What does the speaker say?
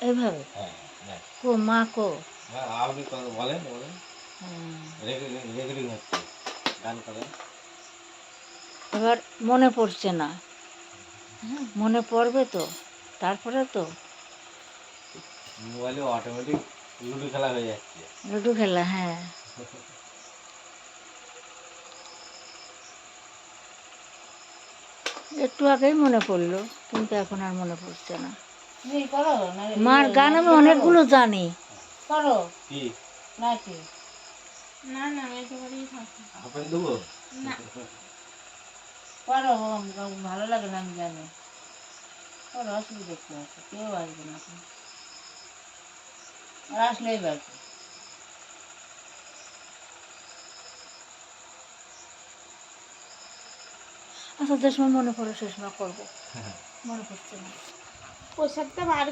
এইভাবে হ্যাঁ হ্যাঁ। কো মা কো? হ্যাঁ আপনি বলেন বলেন। রেকর্ডিং হচ্ছে। গান করেন। এবার মনে পড়ছে না। হ্যাঁ, মনে পড়বে তো। তারপরে তো? মোবাইলে অটোমেটিক লুডো খেলা হয়ে যাচ্ছে। লুডো খেলা হ্যাঁ। একটু আগেই মনে পড়ল কিন্তু এখন আর মনে পড়ছে না। মার গান আমি অনেকগুলো জানি। করো। কি? নাকি? না না একেবারেই থাকি হাফেন দেবো? না। করো ভালো লাগে না আমি জানি। করো অসুবিধা কি আছে? কেউ আসবে না আর আসলেই বাকি। আচ্ছা যে সময় মনে পড়ে সে সময় করব। মনে পড়ছে না। পোশাকটা বার